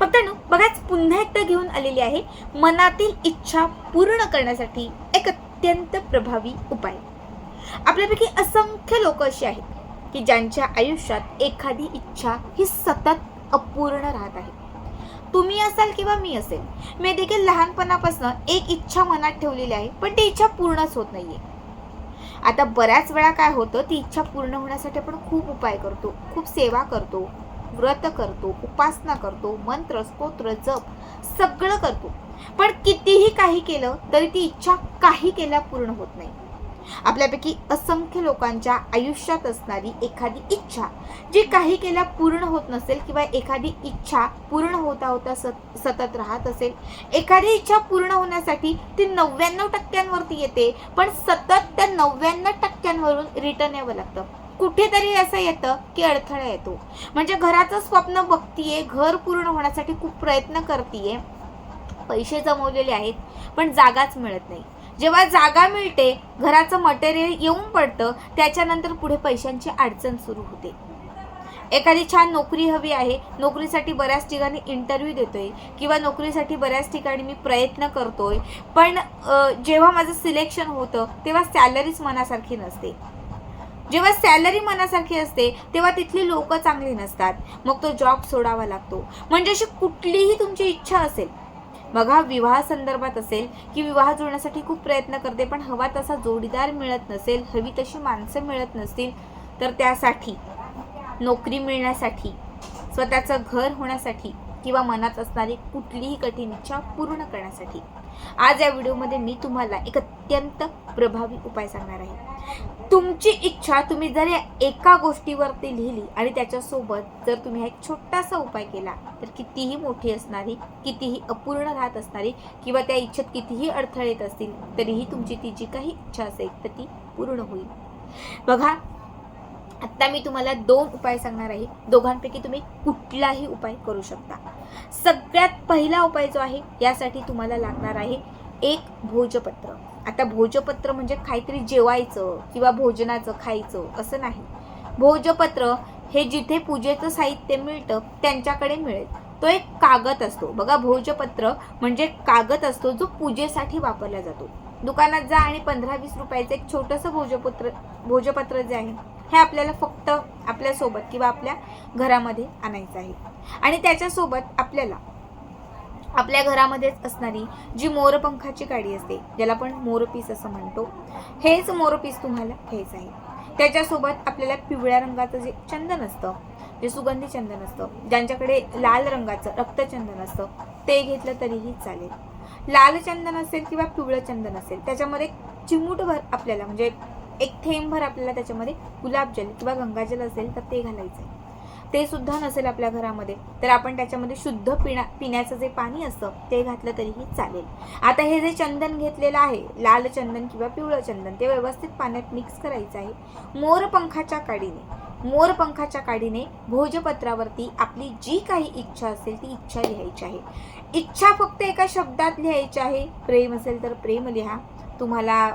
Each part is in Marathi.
फक्तांनो बघाच पुन्हा एकदा घेऊन आलेली आहे मनातील इच्छा पूर्ण करण्यासाठी एक अत्यंत प्रभावी उपाय. आपल्यापैकी असंख्य लोक अशी आहेत की ज्यांच्या आयुष्यात एखादी इच्छा ही सतत अपूर्ण राहत आहे. तुम्ही असाल किंवा मी असेल मी देखील लहानपणापासून एक इच्छा मनात ठेवलेली आहे पण ती इच्छा पूर्णच होत नाहीये. आता बऱ्याच वेळा काय होतं ती इच्छा पूर्ण होण्यासाठी आपण खूप उपाय करतो खूप सेवा करतो व्रत करतो उपासना करतो मंत्र स्तोत्र जप सगळं करतो. पण कितीही काही केलं तरी ती इच्छा काही केल्या पूर्ण होत नाही. आपल्यापैकी असंख्य लोकांच्या आयुष्यात असणारी एखादी इच्छा जी काही केल्या पूर्ण होत नसेल किंवा एखादी इच्छा पूर्ण होता होता सत सतत राहत असेल एखादी इच्छा पूर्ण होण्यासाठी ती नव्याण्णव टक्क्यांवरती येते पण सतत त्या नव्याण्णव टक्क्यांवरून रिटर्न यावं लागतं. कुठेतरी असं येतं की अडथळा येतो. म्हणजे घराचं स्वप्न बघतीये घर पूर्ण होण्यासाठी खूप प्रयत्न करतीये. पैसे जमवलेले आहेत पण जागाच मिळत नाही. जेव्हा जागा मिळते घराचं मटेरियल येऊन पडतं त्याच्यानंतर पुढे पैशांची अडचण सुरू होते. एखादी छान नोकरी हवी आहे नोकरीसाठी बऱ्याच ठिकाणी इंटरव्ह्यू देतोय किंवा नोकरीसाठी बऱ्याच ठिकाणी मी प्रयत्न करतोय पण जेव्हा माझं सिलेक्शन होतं तेव्हा सॅलरीच मनासारखी नसते. जेव्हा सॅलरी मनासारखी असते तेव्हा तिथली लोक चांगली नसतात. मग तो जॉब सोडावा लागतो. म्हणजे अशी कुठलीही तुमची इच्छा असेल बघा विवाह संदर्भात असेल की विवाह जुळण्यासाठी खूप प्रयत्न करते पण हवा तसा जोडीदार मिळत नसेल हवी तशी माणसं मिळत नसतील तर त्यासाठी नोकरी मिळण्यासाठी स्वतःचं घर होण्यासाठी किंवा मनात असणारी कुठलीही कठीण इच्छा पूर्ण करण्यासाठी. आज या व्हिडिओमध्ये मी तुम्हाला एक अत्यंत प्रभावी उपाय सांगणार आहे. तुमची इच्छा तुम्ही जर या एका गोष्टीवरती लिहिली आणि त्याच्यासोबत जर तुम्ही हा एक छोटासा उपाय केला तर कितीही मोठी असणारी कितीही अपूर्ण राहत असणारी किंवा त्या इच्छेत कितीही अडथळे येत असतील तरीही तुमची ती जी काही इच्छा असेल तर ती पूर्ण होईल. बघा आत्ता मी तुम्हाला दोन उपाय सांगणार आहे. दोघांपैकी तुम्ही कुठलाही उपाय करू शकता. सगळ्यात पहिला उपाय जो आहे यासाठी तुम्हाला लागणार आहे एक भोजपत्र. आता भोजपत्र म्हणजे काहीतरी जेवायचं किंवा भोजनाचं खायचं असं नाही. भोजपत्र हे जिथे पूजेचं साहित्य मिळतं त्यांच्याकडे मिळेल. तो एक कागद असतो. बघा भोजपत्र म्हणजे कागद असतो जो पूजेसाठी वापरला जातो. दुकानात जा आणि पंधरा वीस रुपयाचं एक छोटंसं भोजपत्र भोजपत्र जे आहे हे आपल्याला फक्त आपल्यासोबत किंवा आपल्या घरामध्ये आणायचं आहे. आणि त्याच्यासोबत आपल्याला आपल्या घरामध्येच असणारी जी मोरपंखाची काडी असते ज्याला आपण मोरपीस असं म्हणतो हेच मोरपीस तुम्हाला घ्यायचं आहे. त्याच्यासोबत आपल्याला पिवळ्या रंगाचं जे चंदन असतं जे सुगंधी चंदन असतं ज्यांच्याकडे लाल रंगाचं रक्तचंदन असतं ते घेतलं तरीही चालेल. लाल चंदन असेल किंवा पिवळं चंदन असेल त्याच्यामध्ये चिमूटभर आपल्याला म्हणजे एक थेंबभर आपल्याला त्याच्यामध्ये गुलाबजल किंवा गंगाजल असेल तर ते घालायचं आहे. ते सुद्धा नसेल आपल्या घरामध्ये तर आपण त्याच्यामध्ये शुद्ध पिण्या पिण्याचं जे पाणी असतं ते घातलं तरीही चालेल. आता हे जे चंदन घेतलेलं आहे लाल चंदन किंवा पिवळं चंदन ते व्यवस्थित पाण्यात मिक्स करायचं आहे. मोरपंखाच्या काडीने मोरपंखाच्या काडीने भोजपत्रावरती आपली जी काही इच्छा असेल ती इच्छा लिहायची आहे. इच्छा फक्त एका शब्दात लिहायची आहे. प्रेम असेल तर प्रेम लिहा. तुम्हाला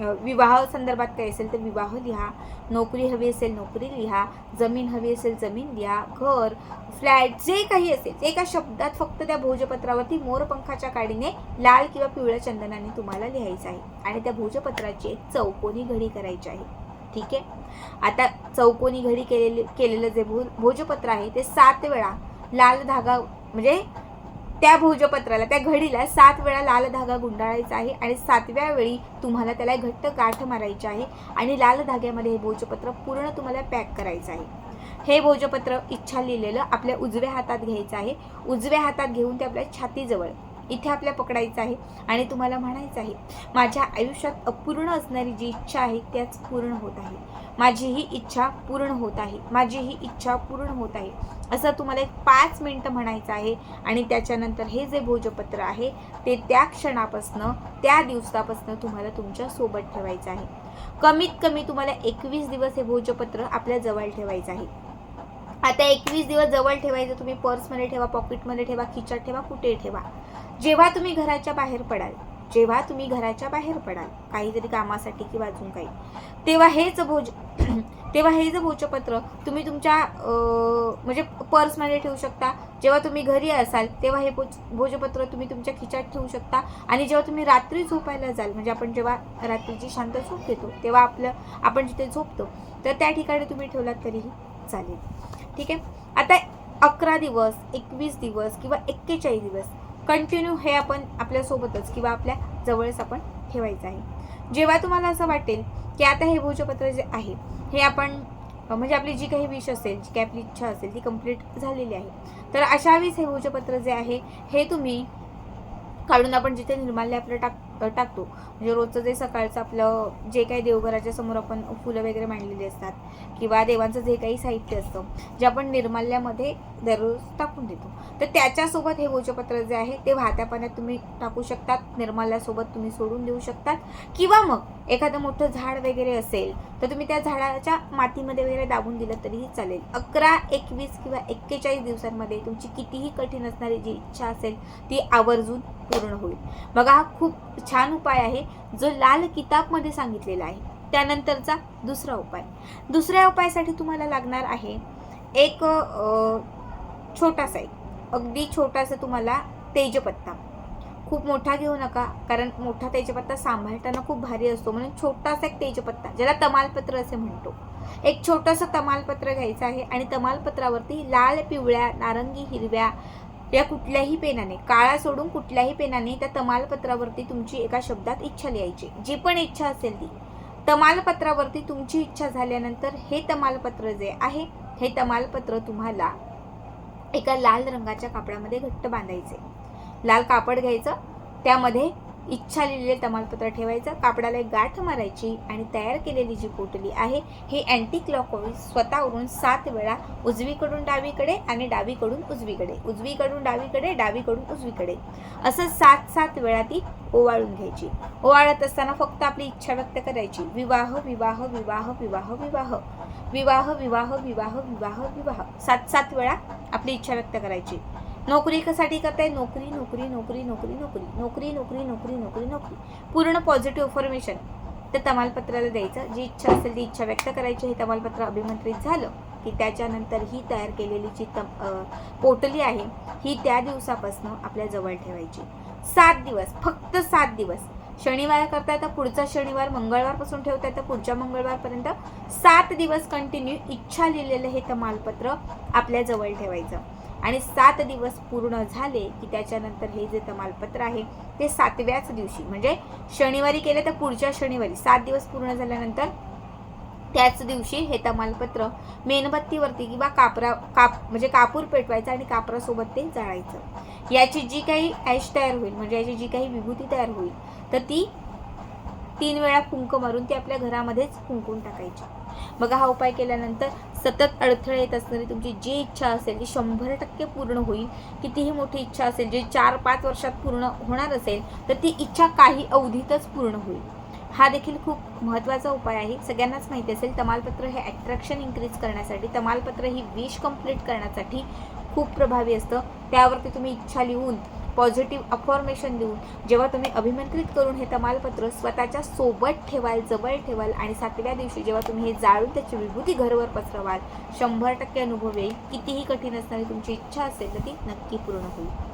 विवाह संदर्भात काय असेल तर विवाह लिहा. नोकरी हवी असेल नोकरी लिहा. जमीन हवी असेल जमीन लिहा. घर फ्लॅट जे काही असेल एका शब्दात फक्त त्या भोजपत्रावरती मोरपंखाच्या काडीने लाल किंवा पिवळ्या चंदनाने तुम्हाला लिहायचं आहे. आणि त्या भोजपत्राची एक चौकोनी घडी करायची आहे. ठीक आहे? आता चौकोनी घडी केलेले केलेलं जे भो भोजपत्र आहे ते सात वेळा लाल धागा म्हणजे त्या भोजपत्राला त्या घडीला सात वेळा लाल धागा गुंडाळायचा आहे आणि सातव्या वेळी तुम्हाला त्याला घट्ट गाठ मारायची आहे आणि लाल धाग्यामध्ये हे भोजपत्र पूर्ण तुम्हाला पॅक करायचं आहे. हे भोजपत्र इच्छा लिहिलेलं आपल्या उजव्या हातात घ्यायचं आहे. उजव्या हातात घेऊन ते आपल्या छातीजवळ इथे आपल्या पकडायचं आहे आणि तुम्हाला म्हणायचं आहे माझ्या आयुष्यात अपूर्ण असणारी जी इच्छा आहे त्याच पूर्ण होत आहे. माझी ही इच्छा पूर्ण होत आहे. माझी ही इच्छा पूर्ण होत आहे. असं तुम्हाला एक पाच मिनटं म्हणायचं आहे आणि त्याच्यानंतर हे जे भोजपत्र आहे ते त्या क्षणापासनं त्या दिवसापासनं तुम्हाला तुमच्यासोबत ठेवायचं आहे. कमीत कमी तुम्हाला एकवीस दिवस हे भोजपत्र आपल्या जवळ ठेवायचं आहे. आता एकवीस दिवस जवळ ठेवायचं तुम्ही पर्समध्ये ठेवा पॉकेटमध्ये ठेवा खिच्यात ठेवा कुठे ठेवा. जेव्हा तुम्ही घराच्या बाहेर पडाल जेव्हा तुम्ही घराच्या बाहेर पडाल काहीतरी कामासाठी किंवा अजून काही तेव्हा हेच भोज तेव्हा हे जे भोजपत्र तुम्ही तुमच्या म्हणजे पर्समध्ये ठेवू शकता. जेव्हा तुम्ही घरी असाल तेव्हा हे भोज भोजपत्र तुम्ही तुमच्या खिच्यात ठेवू शकता. आणि जेव्हा तुम्ही रात्री झोपायला जाल म्हणजे आपण जेव्हा रात्रीची शांत झोप घेतो तेव्हा आपलं आपण जिथे झोपतो तर त्या ठिकाणी तुम्ही ठेवलात तरीही चालेल. ठीक आहे? आता अकरा दिवस एकवीस दिवस किंवा एक्केचाळीस दिवस कंटिन्यू हे आपण आपल्यासोबतच किंवा आपल्या जवळच आपण ठेवायचं आहे. जेव्हा तुम्हाला असं वाटेल की आता हे भोजपत्र जे आहे हे आपण म्हणजे आपली जी काही विश असेल जी काही आपली इच्छा असेल ती कंप्लीट झालेली आहे. तर अशा वेळेस हे भोजपत्र जे आहे हे तुम्ही काढून आपण जिथे निर्माल्य आपलं टाक टाकतो. म्हणजे रोजचं जे सकाळचं आपलं जे काही देवघराच्या समोर आपण फुलं वगैरे मांडलेली असतात किंवा देवांचं जे काही साहित्य असतं जे आपण निर्माल्यामध्ये दररोज टाकून देतो. तर त्याच्यासोबत हे भोजपत्र जे आहे ते वाहत्या पाण्यात तुम्ही टाकू शकतात निर्माल्यासोबत तुम्ही सोडून देऊ शकतात. किंवा मग एखादं मोठं झाड वगैरे असेल तर तुम्ही त्या झाडाच्या मातीमध्ये वगैरे दाबून दिलं तरीही चालेल. अकरा एकवीस किंवा एक्केचाळीस दिवसांमध्ये तुमची कितीही कठीण असणारी जी इच्छा असेल ती आवर्जून पूर्ण होईल. बघा हा खूप छान उपाय आहे जो लाल किताबमध्ये सांगितलेला आहे. त्यानंतरचा दुसरा उपाय. दुसऱ्या उपायासाठी तुम्हाला लागणार आहे एक छोटासा एक. अगदी छोटासा तुम्हाला तेजपत्ता. खूप मोठा घेऊ नका कारण मोठा तेजपत्ता सांभाळताना खूप भारी असतो. म्हणून छोटासा एक तेजपत्ता ज्याला तमालपत्र असे म्हणतो. एक छोटंसं तमालपत्र घ्यायचं आहे आणि तमालपत्रावरती लाल पिवळ्या नारंगी हिरव्या या कुठल्याही पेनाने काळा सोडून कुठल्याही पेनाने त्या तमालपत्रावरती तुमची एका शब्दात इच्छा लिहायची. जी पण इच्छा असेल ती. तमालपत्रावरती तुमची इच्छा झाल्यानंतर हे तमालपत्र जे आहे हे तमालपत्र तुम्हाला एका लाल रंगाच्या कापडामध्ये घट्ट बांधायचे. लाल कापड घ्यायचं त्यामध्ये इच्छा लिहिलेले तमालपत्र ठेवायचं कापडाला एक गाठ मारायची आणि तयार केलेली जी पोटली आहे हे अँटी क्लॉकवाईज स्वतःवरून सात वेळा उजवीकडून डावीकडे आणि डावीकडून उजवीकडे उजवीकडून डावीकडे डावीकडून उजवीकडे. असं सात सात वेळा ती ओवाळून घ्यायची. ओवाळत असताना फक्त आपली इच्छा व्यक्त करायची. विवाह विवाह विवाह विवाह विवाह. विवाह विवाह विवाह विवाह विवाह. सात सात वेळा आपली इच्छा व्यक्त करायची. नोकरी कशासाठी करताय? नोकरी नोकरी नोकरी नोकरी नोकरी नोकरी नोकरी नोकरी नोकरी नोकरी. पूर्ण पॉझिटिव्ह इन्फॉर्मेशन ते तमालपत्राला द्यायचं. जी इच्छा असेल ती इच्छा व्यक्त करायची. हे तमालपत्र अभिमंत्रित झालं की त्याच्यानंतर ही तयार केलेली जी तम पोटली आहे ही त्या दिवसापासून आपल्या जवळ ठेवायची. सात दिवस फक्त सात दिवस. शनिवार करता येतं पुढचा शनिवार मंगळवारपासून ठेवता येतं पुढच्या मंगळवारपर्यंत सात दिवस कंटिन्यू इच्छा लिहिलेलं हे तमालपत्र आपल्या जवळ ठेवायचं. आणि सात दिवस पूर्ण झाले की त्याच्यानंतर हे जे तमालपत्र आहे ते सातव्याच दिवशी म्हणजे शनिवारी केले तर पुढच्या शनिवारी सात दिवस पूर्ण झाल्यानंतर त्याच दिवशी हे तमालपत्र मेणबत्तीवरती किंवा कापरा काप म्हणजे कापूर पेटवायचं आणि कापरासोबत ते जाळायचं. याची जी काही ॲश तयार होईल म्हणजे याची जी काही विभूती तयार होईल तर ती तीन वेळा कुंक मारून ती आपल्या घरामध्येच कुंकून टाकायची. बघा हा उपाय केल्यानंतर सतत अडथळे येत असणारी तुमची जी इच्छा असेल ती शंभर टक्के पूर्ण होईल. कितीही मोठी इच्छा असेल जी चार पाच वर्षात पूर्ण होणार असेल तर ती इच्छा काही अवधीतच पूर्ण होईल. हा देखील खूप महत्त्वाचा उपाय आहे. सगळ्यांनाच माहिती असेल तमालपत्र हे ॲट्रॅक्शन इन्क्रीज करण्यासाठी तमालपत्र ही विश कंप्लीट करण्यासाठी खूप प्रभावी असतं. त्यावरती तुम्ही इच्छा लिहून पॉझिटिव्ह अफॉर्मेशन देऊन जेव्हा तुम्ही अभिमंत्रित करून हे तमालपत्र स्वतःच्या सोबत ठेवाल जवळ ठेवाल आणि सातव्या दिवशी जेव्हा तुम्ही हे जाळून त्याची विभूती घरवर पसरवाल शंभर टक्के अनुभव येईल. कितीही कठीण असणारी तुमची इच्छा असेल तर ती नक्की पूर्ण होईल.